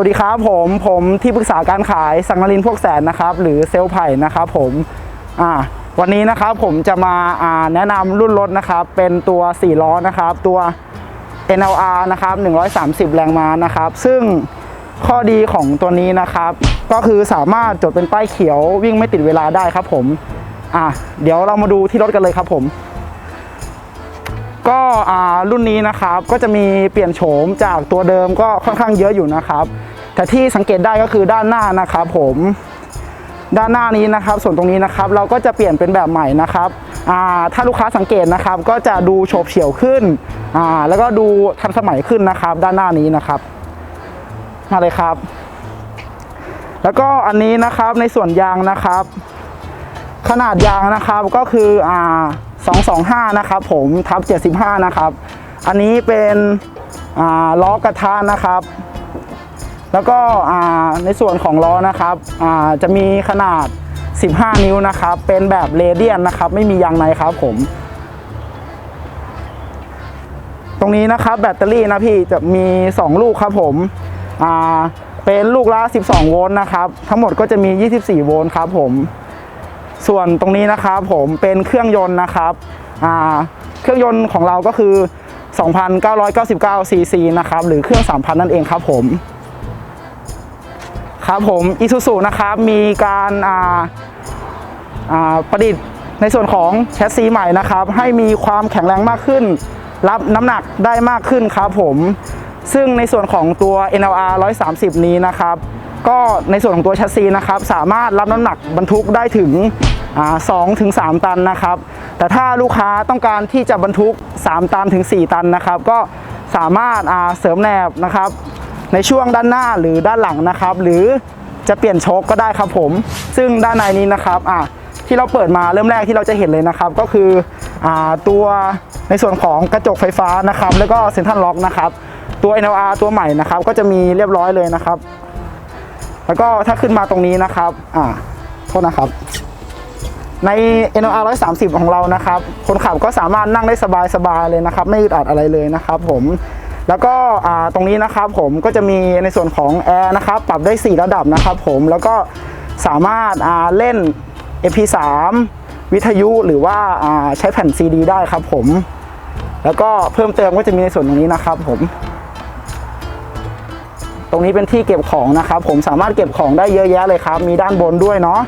วัสดีครับผมผมที่ปรึกษาการขายสังนรินพวกแสนนะครับ หรือเซลไผ่นะครับผมอ่าวันนี้นะครับผมจะมาอ่าแนะนำรุ่นรถนะครับ เป็นตัว4ล้อนะครับ ตัว NLR นะครับ130 แรงม้านะครับ ซึ่งข้อดีของตัวนี้นะครับ ก็คือสามารถจดเป็นป้ายเขียววิ่งไม่ติดเวลาได้ครับผมอะเดี๋ยวเรามาดูที่รถกันเลยครับผม ก็รุ่นนี้นะครับก็จะมีเปลี่ยนโฉมจากตัวเดิมก็ค่อนข้างเยอะอยู่นะครับ แต่ที่สังเกตได้ก็คือด้านหน้านะครับ ผมด้านหน้านี้นะครับ ส่วนตรงนี้นะครับ เราก็จะเปลี่ยนเป็นแบบใหม่นะครับถ้าลูกค้าสังเกตนะครับ ก็จะดูโฉบเฉี่ยวขึ้น แล้วก็ดูทันสมัยขึ้นนะครับ ด้านหน้านี้นะครับมาเลยครับ แล้วก็อันนี้นะครับในส่วนยางนะครับ ขนาดยางนะครับก็คืออ่า 225 นะครับผมทับ75 นะครับ อันนี้เป็นล้อกระทะนะครับ แล้วก็ในส่วนของล้อนะครับจะมีขนาด 15 นิ้วนะครับ เป็นแบบเรเดียนนะครับ ไม่มียางในครับผม ตรงนี้นะครับแบตเตอรี่นะพี่จะมี 2 ลูกครับผมเป็นลูกละ 12 โวลต์นะครับ ทั้งหมดก็จะมี 24 โวลต์ครับผม ส่วนตรงนี้นะครับผมเป็นเครื่องยนต์นะครับเครื่องยนต์ของเราก็คือ 2,999 ซีซีนะครับหรือเครื่อง 3,000 นั่นเองครับผมครับผมอีซูซูนะครับมีการอ่าอ่าประดิษฐ์ในส่วนของแชสซีใหม่นะครับ ให้มีความแข็งแรงมากขึ้น รับน้ำหนักได้มากขึ้นครับผม ซึ่งในส่วนของตัว NLR 130 นี้นะครับ ก็ในส่วนของตัวแชสซีนะครับสามารถรับน้ำหนักบรรทุกได้ถึง2ถึง3ตันนะครับ แต่ถ้าลูกค้าต้องการที่จะบรรทุก 3 ตันถึง 4 ตันนะครับ ก็สามารถเสริมแนบนะครับ ในช่วงด้านหน้าหรือด้านหลังนะครับ หรือจะเปลี่ยนโชคก็ได้ครับผม ซึ่งด้านในนี้นะครับที่เราเปิดมาเริ่มแรกที่เราจะเห็นเลยนะครับ ก็คืออตัวในส่วนของกระจกไฟฟ้านะครับ แล้วก็เซ็นทรัลล็อกนะครับ ตัว NLR ตัวใหม่นะครับ ก็จะมีเรียบร้อยเลยนะครับ แล้วก็ถ้าขึ้นมาตรงนี้นะครับอ่าโทษนะครับ ใน NR130 ของเรานะครับ คนขับก็สามารถนั่งได้สบายๆเลยนะครับ ไม่อึดอัดอะไรเลยนะครับผมแล้วก็ตรงนี้นะครับผมก็จะมีในส่วนของแอร์นะครับปรับได้ 4 ระดับนะครับผมแล้วก็สามารถเล่น MP3 วิทยุหรือว่าอ่าใช้แผ่น CD ได้ครับผม แล้วก็เพิ่มเติมก็จะมีในส่วนตรงนี้นะครับผม ตรงนี้เป็นที่เก็บของนะครับผมสามารถเก็บของได้เยอะแยะเลยครับ มีด้านบนด้วยเนาะ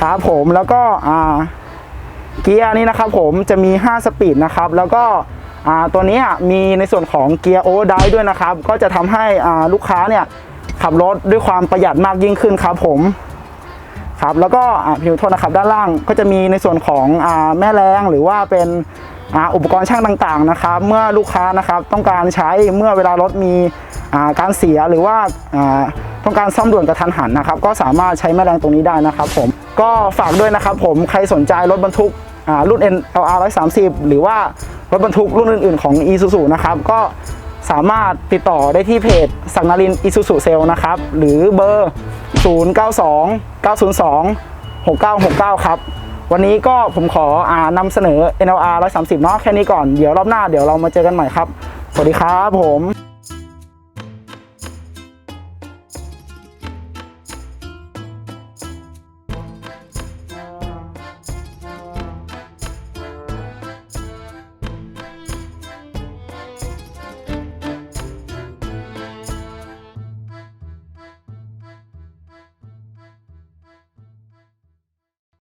ครับผมแล้วก็อ่าเกียร์นี้นะครับผมจะมี 5 สปีดนะครับแล้วก็อ่าตัวนี้มีในส่วนของเกียร์โอเวอร์ไดด้วยนะครับ ก็จะทำให้อ่าลูกค้าเนี่ยขับรถด้วยความประหยัดมากยิ่งขึ้นครับผมครับแล้วก็อ่าพิวโทษนะครับด้านล่างก็จะมีในส่วนของอ่าแม่แรงหรือว่าเป็นอ,อุปกรณ์ช่างต่างๆนะครับ เมื่อลูกค้านะครับต้องการใช้เมื่อเวลารถมี การเสียหรือว่าต้องการซ่อมด่วนกระทันหันนะครับ ก็สามารถใช้แม่แรงตรงนี้ได้นะครับผมก็ฝากด้วยนะครับผมใครสนใจรถบรรทุกรุ่น NLR 130 หรือว่ารถบรรทุกรุ่นอื่น ๆของ Isuzu นะครับก็สามารถติดต่อได้ที่เพจสักนาริน Isuzu Sale นะครับ หรือเบอร์ 092 902 6969 ครับ วันนี้ก็ผมขออานำเสนอ NLR 130 เนาะแค่นี้ก่อน เดี๋ยวรอบหน้าเดี๋ยวเรามาเจอกันใหม่ครับ สวัสดีครับผม